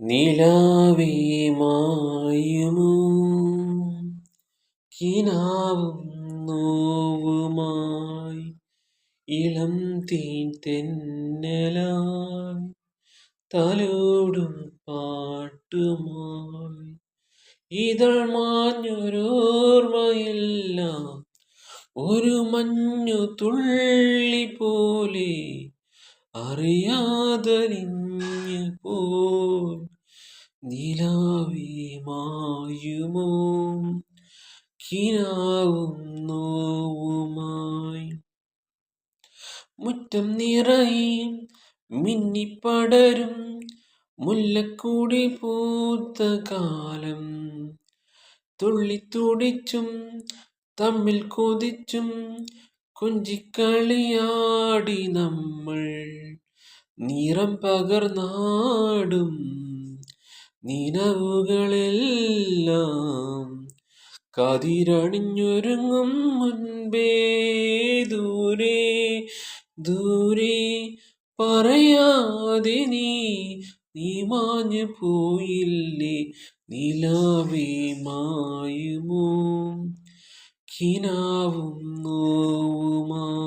നിലാവേ കിനാവും നോവുമായി ഇളം തീൻ തെന്നലായി തലോടും പാട്ടുമായി ഇതൾ മാഞ്ഞൊരോർമ്മയെല്ലാം ഒരു മഞ്ഞു തുള്ളി പോലെ അറിയാതലിഞ്ഞു പോൽ നിലാവേ മായുമോ കിനാവും നോവുമായി. മുറ്റം നിറയും മിന്നിപ്പടരും മുല്ലക്കൂടി പൂത്ത കാലം. തുള്ളിത്തുടിച്ചും തമ്മിൽ കൊതിച്ചും കുഞ്ചിക്കളിയാടി നമ്മൾ. നിറം പകർന്നാടും നിലവുകളെല്ലാം കതിരണിഞ്ഞൊരുങ്ങും മുൻപേ ദൂരെ ദൂരെ പറയാതെ നീ നീ മാഞ്ഞു പോയില്ലേ നിലാവേ മായുമോ? കിനാവും നോവുമായി